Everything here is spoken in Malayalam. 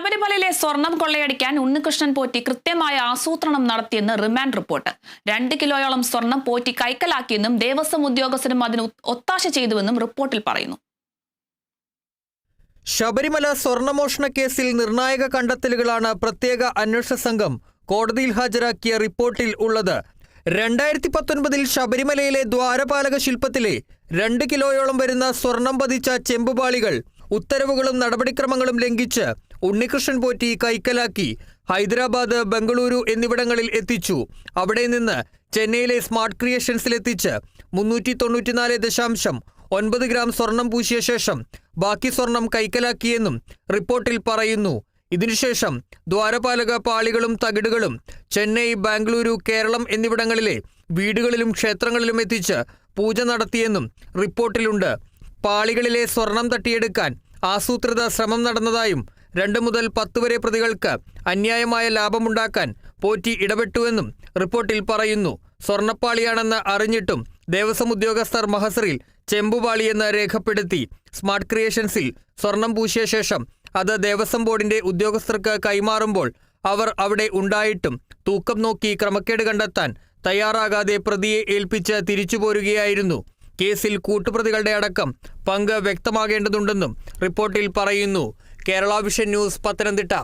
ശബരിമലയിലെ സ്വർണം കൊള്ളയടിക്കാൻ ഉണ്ണികൃഷ്ണൻ പോറ്റി കൃത്യമായ ആസൂത്രണം നടത്തിയെന്ന് റിമാൻഡ് റിപ്പോർട്ട്. രണ്ട് കിലോയോളം സ്വർണം പോറ്റി കൈക്കലാക്കിയെന്നും ദേവസ്വം ഉദ്യോഗസ്ഥരും അതിന് ഒത്താശ ചെയ്തുവെന്നും റിപ്പോർട്ടിൽ പറയുന്നു. ശബരിമല സ്വർണമോഷണ കേസിൽ നിർണായക കണ്ടെത്തലുകളാണ് പ്രത്യേക അന്വേഷണ സംഘം കോടതിയിൽ ഹാജരാക്കിയ റിപ്പോർട്ടിൽ ഉള്ളത്. രണ്ടായിരത്തി പത്തൊൻപതിൽ ശബരിമലയിലെ ദ്വാരപാലക ശില്പത്തിലെ രണ്ട് കിലോയോളം വരുന്ന സ്വർണം പതിച്ച ചെമ്പുപാളികൾ ഉത്തരവുകളും നടപടിക്രമങ്ങളും ലംഘിച്ച് ഉണ്ണികൃഷ്ണൻ പോറ്റി കൈക്കലാക്കി. ഹൈദരാബാദ് ബംഗളൂരു എന്നിവിടങ്ങളിൽ എത്തിച്ചു. അവിടെ നിന്ന് ചെന്നൈയിലെ സ്മാർട്ട് ക്രിയേഷൻസിലെത്തിച്ച് മുന്നൂറ്റി തൊണ്ണൂറ്റിനാല് ദശാംശം ഒൻപത് ഗ്രാം സ്വർണം പൂശിയ ശേഷം ബാക്കി സ്വർണം കൈക്കലാക്കിയെന്നും റിപ്പോർട്ടിൽ പറയുന്നു. ഇതിനുശേഷം ദ്വാരപാലക പാളികളും തകിടുകളും ചെന്നൈ ബാംഗ്ലൂരു കേരളം എന്നിവിടങ്ങളിലെ വീടുകളിലും ക്ഷേത്രങ്ങളിലും എത്തിച്ച് പൂജ നടത്തിയെന്നും റിപ്പോർട്ടിലുണ്ട്. പാളികളിലെ സ്വർണം തട്ടിയെടുക്കാൻ ആസൂത്രിത ശ്രമം നടന്നതായും രണ്ട് മുതൽ പത്ത് വരെ പ്രതികൾക്ക് അന്യായമായ ലാഭമുണ്ടാക്കാൻ പോറ്റി ഇടപെട്ടുവെന്നും റിപ്പോർട്ടിൽ പറയുന്നു. സ്വർണപ്പാളിയാണെന്ന് അറിഞ്ഞിട്ടും ദേവസ്വം ഉദ്യോഗസ്ഥർ മഹസറിൽ ചെമ്പുപാളിയെന്ന് രേഖപ്പെടുത്തി സ്മാർട്ട് ക്രിയേഷൻസിൽ സ്വർണം പൂശിയ ശേഷം അത് ദേവസ്വം ബോർഡിന്റെ ഉദ്യോഗസ്ഥർക്ക് കൈമാറുമ്പോൾ അവർ അവിടെ ഉണ്ടായിട്ടും തൂക്കം നോക്കി ക്രമക്കേട് കണ്ടെത്താൻ തയ്യാറാകാതെ പ്രതിയെ ഏൽപ്പിച്ച് തിരിച്ചുപോരുകയായിരുന്നു. കേസിൽ കൂട്ടുപ്രതികളുടെ അടക്കം പങ്ക് വ്യക്തമാകേണ്ടതുണ്ടെന്നും റിപ്പോർട്ടിൽ പറയുന്നു. Kerala vision news Pathanamthitta.